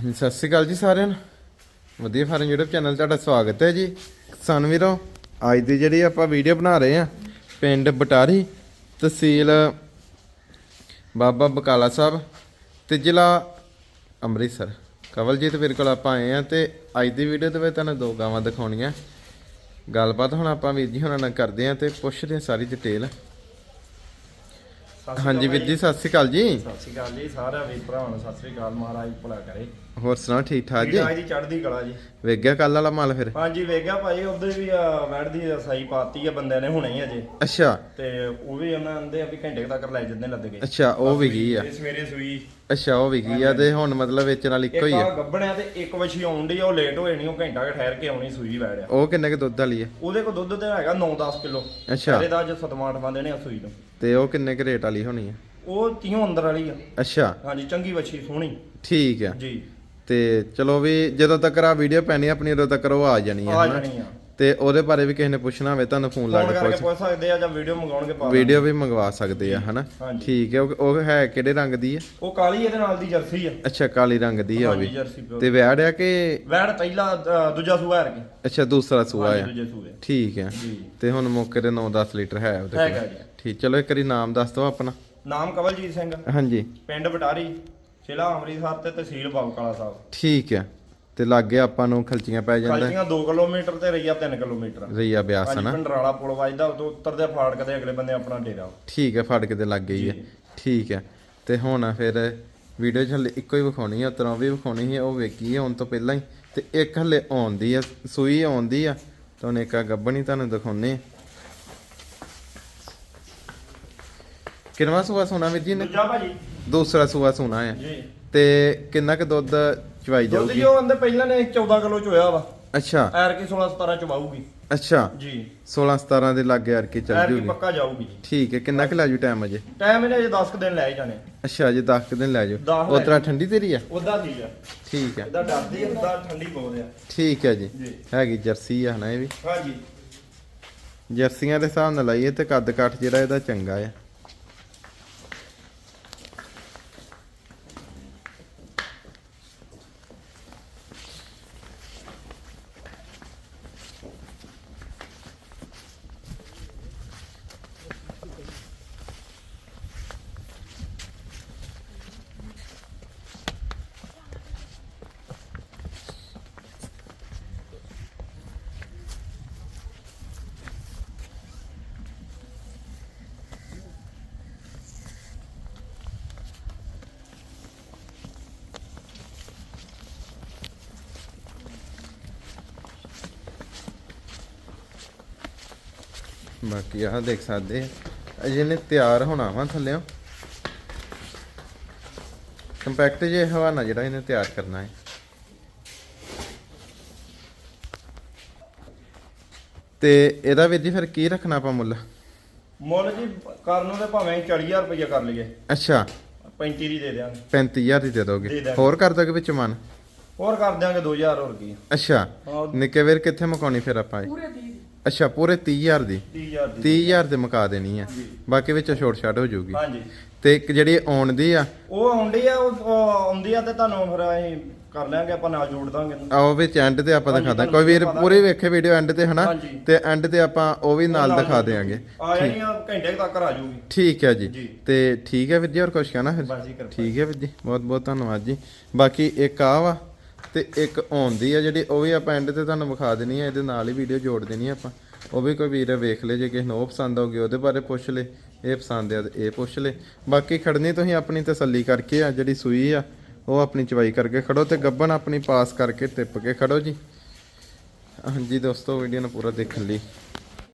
ਹਾਂਜੀ, ਸਤਿ ਸ਼੍ਰੀ ਅਕਾਲ ਜੀ ਸਾਰਿਆਂ ਨੂੰ। ਵਧੀਆ ਫਾਰਮ YouTube ਚੈਨਲ ਤੁਹਾਡਾ ਸਵਾਗਤ ਹੈ ਜੀ। ਕਿਸਾਨ ਵੀਰੋ ਅੱਜ ਦੀ ਜਿਹੜੀ ਆਪਾਂ ਵੀਡੀਓ ਬਣਾ ਰਹੇ ਆ ਪਿੰਡ ਬਟਾਰੀ ਤਹਿਸੀਲ ਬਾਬਾ ਬਕਾਲਾ ਸਾਹਿਬ ਤੇ ਜ਼ਿਲ੍ਹਾ ਅੰਮ੍ਰਿਤਸਰ। ਕਵਲਜੀਤ ਵੀਰ ਕੋਲ ਆਪਾਂ ਆਏ ਆ ਤੇ ਅੱਜ ਦੀ ਵੀਡੀਓ ਦੇ ਵਿੱਚ ਤੁਹਾਨੂੰ ਦੋ ਗਾਵਾਂ ਦਿਖਾਉਣੀਆਂ। ਗੱਲਬਾਤ ਹੁਣ ਆਪਾਂ ਵੀਰ ਜੀ ਹੁਣਾਂ ਨਾਲ ਕਰਦੇ ਆ ਤੇ ਪੁੱਛਦੇ ਆ ਸਾਰੀ ਡਿਟੇਲ ਹਾਂਜੀ ਵੀਰ ਜੀ ਸਤਿ ਸ਼੍ਰੀ ਅਕਾਲ ਜੀ। ਸਤਿ ਸ਼੍ਰੀ ਅਕਾਲ ਜੀ ਸਾਰਿਆਂ ਵੀਰ ਭਰਾਵਾਂ ਨੂੰ ਸਤਿ ਸ਼੍ਰੀ ਅਕਾਲ ਮਹਾਰਾਜ ਭਲਾ ਕਰੇ। ਹੋਰ ਸੁਣਾਓ ਠੀਕ ਠਾਕ ਜੀ? ਵੀਰਾਂ ਦੀ ਚੜ੍ਹਦੀ ਕਲਾ ਜੀ। ਵੇਖ ਗਿਆ ਕੱਲ ਵਾਲਾ ਮਾਲ ਫਿਰ? ਹਾਂਜੀ ਵੇਖਿਆ ਭਾਈ ਉਹਦੇ ਵੀ ਵੈੜ ਦੀ ਸਾਈ ਪਾਤੀ ਆ ਬੰਦਿਆਂ ਨੇ ਹੁਣੇ ਹੀ ਅਜੇ। ਅੱਛਾ। ਤੇ ਉਹ ਵੀ ਉਹਨਾਂ ਆ ਵੀ ਘੰਟੇ ਕੁ ਤੱਕ ਲੈ ਜਾਂਦੇ ਲੱਦ ਗਏ ਅੱਛਾ ਉਹ ਵੀ ਗਈ ਆ। ਸਵੇਰੇ ਸੂਈ। ਅੱਛਾ ਉਹ ਵੀ ਗਈ ਆ ਤੇ ਹੁਣ ਮਤਲਬ ਵੇਚਣ ਵਾਲੀ ਇੱਕ ਇੱਕੋ ਹੀ ਆ ਆ ਗੱਬਣਿਆ ਤੇ ਇੱਕ ਵਛੀ ਆਉਂਦੀ ਉਹ ਲੇਟ ਹੋਏ ਨਹੀਂ ਉਹ ਘੰਟਾ ਕੁ ਠਹਿਰ ਕੇ ਆਉਣੀ ਸੂਈ ਵੈੜ ਆ। ਉਹ ਕਿੰਨੇ ਕ ਦੁੱਧ ਵਾਲੀ ਆ? ਉਹਦੇ ਕੋਲ ਦੁੱਧ ਤੇ ਹੈਗਾ 9-10 ਕਿਲੋ। ਅੱਛਾ। ਇਹਦੇ ਦਾ ਸਤਵਾਂ ਅਠਵਾਂ ਦੇਣੇ ਆ ਸੂਈ ਨੂੰ ਤੇ ਉਹ ਕਿੰਨੇ ਕ ਰੇਟ ਵਾਲੀ ਹੋਣੀ ਆ? ਉਹ ਤੀਹੋਂ ਅੰਦਰ ਵਾਲੀ ਆ। ਅੱਛਾ। ਹਾਂਜੀ ਚੰਗੀ ਵਛੀ ਸੋਹਣੀ। ਠੀਕ ਆ। ਜੀ। ਤੇ ਚਲੋ ਵੀ ਜਦੋਂ ਤੱਕ ਆ ਵੀਡੀਓ ਪੈਣੀ ਆਪਣੀ ਉਦੋਂ ਤੱਕ ਉਹ ਆ ਜਾਣੀ ਆ ਜਾਣੀ ਆ। ਤੇ ਉਹਦੇ ਬਾਰੇ ਵੀ ਕਿਸੇ ਨੇ ਪੁੱਛਣਾ ਹੋਵੇ ਤੁਹਾਨੂੰ ਫੋਨ ਲਾ ਕੇ ਪੁੱਛ ਪੁੱਛ ਸਕਦੇ ਆ ਜਾਂ ਵੀਡੀਓ ਮੰਗਾਉਣਗੇ ਪਾ ਵੀਡੀਓ ਵੀ ਮੰਗਵਾ ਸਕਦੇ ਆ ਹਨਾ। ਠੀਕ ਹੈ ਉਹ ਹੈ ਕਿਹੜੇ ਰੰਗ ਦੀ ਆ? ਉਹ ਕਾਲੀ ਇਹਦੇ ਨਾਲ ਦੀ ਜਰਸੀ ਆ। ਅੱਛਾ ਕਾਲੀ ਰੰਗ ਦੀ ਆ ਉਹ ਵੀ। ਤੇ ਵਿਆੜ ਆ ਕਿ ਵੈੜ ਪਹਿਲਾ ਦੂਜਾ ਸੂਆ ਹੈ ਅੱਛਾ ਦੂਸਰਾ ਸੂਆ ਆ। ਠੀਕ ਹੈ ਤੇ ਹੁਣ ਮੌਕੇ ਤੇ 9-10 ਲੀਟਰ ਹੈ ਉਹਦੇ ਕੋਲ। ਠੀਕ ਚਲੋ ਇੱਕ ਵਾਰੀ ਨਾਮ ਦੱਸ ਦਿਓ ਆਪਣਾ। ਨਾਮ ਕਵਲਜੀਤ ਸਿੰਘ। ਹਾਂਜੀ। ਪਿੰਡ ਬਟਾਰੀ। ਜ਼ਿਲ੍ਹਾ ਅੰਮ੍ਰਿਤਸਰ ਤੇ ਤਹਿਸੀਲ ਬਾਬਕਾਲਾ ਸਾਹਿਬ। ਠੀਕ ਹੈ। ਤੇ ਲਾਗੇ ਆਪਾਂ ਨੂੰ ਖਲਚੀਆਂ ਪੈ ਜਾਂਦਾ ਖਲਚੀਆਂ 2 ਕਿਲੋਮੀਟਰ ਤੇ ਰਈਆ 3 ਕਿਲੋਮੀਟਰ। ਰਈਆ ਬਿਆਸ ਹਾਂਜੀ ਹਨਾ? ਪਿੰਡਰਾਲਾ ਪੁਲ ਵੱਜਦਾ ਉਦੋਂ ਉੱਤਰਦੇ ਫਾੜਕ ਦੇ ਅਗਲੇ ਬੰਦੇ ਆਪਣਾ ਡੇਰਾ। ਠੀਕ ਹੈ ਫੜ ਕੇ ਤੇ ਲੱਗ ਗਈ ਹੈ। ਠੀਕ ਹੈ। ਤੇ ਹੁਣ ਫਿਰ ਵੀਡੀਓ 'ਚ ਹਲੇ ਇੱਕੋ ਹੀ ਵਿਖਾਉਣੀ ਆ ਤਰ੍ਹਾਂ ਵੀ ਵਿਖਾਉਣੀ ਹੈ ਉਹ ਵੇਖੀ ਹੈ ਹੁਣ ਤੋਂ ਪਹਿਲਾਂ ਹੀ। ਤੇ ਇੱਕ ਹਲੇ ਆਉਂਦੀ ਆ ਸੂਈ ਆਉਂਦੀ ਆ। ਤੁਹਾਨੂੰ ਇੱਕ ਆ ਗੱਬਣੀ ਤੁਹਾਨੂੰ ਦਿਖਾਉਨੇ ਆ। ਕਿੰਨਵਾ ਸੂਆ ਸੋਨਾ ਵੀਰ ਜੀ ਨੇ ਦੂਜਾ ਭਾਜੀ। ਦੂਸਰਾ ਸੂਆ ਸੋਨਾ ਆ। ਜੀ। ਤੇ ਕਿੰਨਾ ਕੁ ਦੁੱਧ ਚਵਾਈ ਦੁੱਧ ਜਾਊਗੀ? ਜੋ ਅੰਦਰ ਪਹਿਲਾਂ ਨੇ 14 ਕਿਲੋ ਚੋਇਆ ਵਾ। ਅੱਛਾ। ਐਰ ਕੀ 16 17 ਚਵਾਊਗੀ। ਅੱਛਾ। ਜੀ। 16 17 ਦੇ ਲਾਗੇ ਯਾਰ ਕੇ ਚੱਲ ਐਰ ਕੀ ਜੂਗੀ। ਪੱਕਾ ਜਾਊਗੀ ਜੀ। ਠੀਕ ਹੈ ਕਿੰਨਾ ਕੁ ਲੈ ਜੂ ਟਾਈਮ ਅਜੇ? ਟਾਈਮ ਇਹਨੇ ਅਜੇ 10 ਕੁ ਦਿਨ ਲੈ ਹੀ ਜਾਣੇ। ਅੱਛਾ ਅਜੇ 10 ਕੁ ਦਿਨ ਲੈ ਦਸ ਜਾਓ ਲੈ ਉਤਰਾ ਠੰਡੀ ਤੇਰੀ ਆ? ਉਦਾਂ ਦੀ ਆ। ਠੀਕ ਹੈ ਇਹਦਾ ਡਰਦੀ ਆ ਉਦਾਂ ਠੰਡੀ ਬਹੁਤ ਆ। ਠੀਕ ਹੈ ਜੀ। ਜੀ। ਹੈਗੀ ਜਰਸੀ ਆ ਹਨਾ ਇਹ ਵੀ। ਹਾਂਜੀ। ਜਰਸੀਆਂ ਦੇ ਹਿਸਾਬ ਨਾਲ ਲਾਈਏ ਤੇ ਕੱਦ ਕਾਠ ਜਿਹੜਾ ਇਹਦਾ ਚੰਗਾ ਆ। ਬਾਕੀ ਆਹ ਦੇਖ ਸਕਦੇ ਆ। ਅਜੇ ਨੇ ਤਿਆਰ ਹੋਣਾ ਵਾ ਥੱਲਿਓ। ਕੰਪੈਕਟ ਜੇ ਹਵਾਨਾ ਜਿਹੜਾ ਇਹਨੇ ਤਿਆਰ ਕਰਨਾ ਹੈ। ਤੇ ਇਹਦਾ ਵੀਰ ਜੀ ਫਿਰ ਕੀ ਰੱਖਣਾ ਆਪਾਂ ਮੁੱਲ? ਮੁੱਲ ਜੀ ਕਰਨ ਤੇ ਭਾਵੇਂ 40000 ਰੁਪਏ ਕਰ ਲਈਏ। ਅੱਛਾ। 35 ਦੀ ਦੇ ਦਿਆਂਗੇ। 35000 ਦੀ ਦੇ ਦੇ ਦੋਗੇ। ਹੋਰ ਕਰ ਦੋਗੇ ਵਿੱਚ ਮਨ? ਹੋਰ ਕਰ ਦਿਆਂਗੇ 2000 ਹੋਰ ਕੀ ਅੱਛਾ। ਨਿੱਕੇ ਵੀਰ ਕਿੱਥੇ ਮੁਕਾਉਣੀ ਫਿਰ ਆਪਾਂ ਇਹ? ਪੂਰੇ 30 ਅੱਛਾ ਪੂਰੇ 30000 ਦੀ? 30000 ਦੀ। 30000 ਦੇ ਮੁਕਾ ਦੇਣੀ ਆ। ਜੀ। ਬਾਕੀ ਵਿੱਚ ਛੋਟ ਛਾਟ ਹੋ ਜਾਊਗੀ। ਹਾਂਜੀ। ਤੇ ਇੱਕ ਜਿਹੜੀ ਆਉਣ ਦੀ ਆ? ਉਹ ਆਉਂਦੀ ਆ ਉਹ ਉਹ ਆਉਂਦੀ ਆ ਤੇ ਤੁਹਾਨੂੰ ਫਿਰ ਅਸੀਂ ਕਰ ਲਾਂਗੇ ਆਪਾਂ ਨਾਲ ਜੋੜ ਦਾਂਗੇ। ਆਓ ਵਿੱਚ ਐਂਡ ਤੇ ਆਪਾਂ ਹਾਂਜੀ, ਦਿਖਾਦਾ ਤੁਹਾਨੂੰ ਕੋਈ ਵੀਰ ਦਿਖਾ ਪੂਰੀ ਵੇਖੇ ਵੀਡੀਓ ਐਂਡ ਤੇ ਹਨਾ? ਹਾਂਜੀ। ਤੇ ਐਂਡ ਤੇ ਆਪਾਂ ਉਹ ਵੀ ਨਾਲ ਦਿਖਾ ਦੇਾਂਗੇ ਆ ਜਾਣੀ ਆ ਘੰਟੇ ਕੁ ਤੱਕ ਆ ਜਾਊਗੀ। ਠੀਕ ਹੈ ਜੀ। ਜੀ। ਤੇ ਠੀਕ ਹੈ ਵੀਰ ਜੀ ਹੋਰ ਕੁਝ ਕਹਿਣਾ ਫਿਰ? ਬਸ ਜੀ ਕਿਰਪਾ ਠੀਕ ਹੈ ਵੀਰ ਜੀ। ਬਹੁਤ ਬਹੁਤ ਧੰਨਵਾਦ ਜੀ। ਬਾਕੀ ਇੱਕ ਆ ਵਾ। ਤੇ ਇੱਕ ਆਉਂਦੀ ਆ ਜਿਹੜੀ, ਉਹ ਵੀ ਆਪਾਂ ਐਂਡ ਤੇ ਤੁਹਾਨੂੰ ਵਿਖਾ ਦੇਣੀ ਆ, ਇਹਦੇ ਨਾਲ ਹੀ ਵੀਡੀਓ ਜੋੜ ਦੇਣੀ ਆ ਆਪਾਂ। ਉਹ ਵੀ ਕੋਈ ਵੀਰ ਵੇਖ ਲੇ, ਜੇ ਕਿਸੇ ਨੂੰ ਉਹ ਪਸੰਦ ਆਉਗੀ ਉਹਦੇ ਬਾਰੇ ਪੁੱਛ ਲੇ, ਇਹ ਪਸੰਦ ਆ ਤੇ ਇਹ ਪੁੱਛ ਲੇ। ਬਾਕੀ ਖੜਨੀ ਤੁਸੀਂ ਆਪਣੀ ਤਸੱਲੀ ਕਰਕੇ ਆ, ਜਿਹੜੀ ਸੂਈ ਆ, ਉਹ ਆਪਣੀ ਚਵਾਈ ਕਰਕੇ ਖੜੋ ਤੇ ਗੱਬਣ ਆਪਣੀ ਪਾਸ ਕਰਕੇ ਟਿੱਪ ਕੇ ਖੜੋ ਜੀ। ਹਾਂਜੀ ਦੋਸਤੋ ਵੀਡੀਓ ਨੂੰ ਪੂਰਾ ਦੇਖਣ ਲਈ।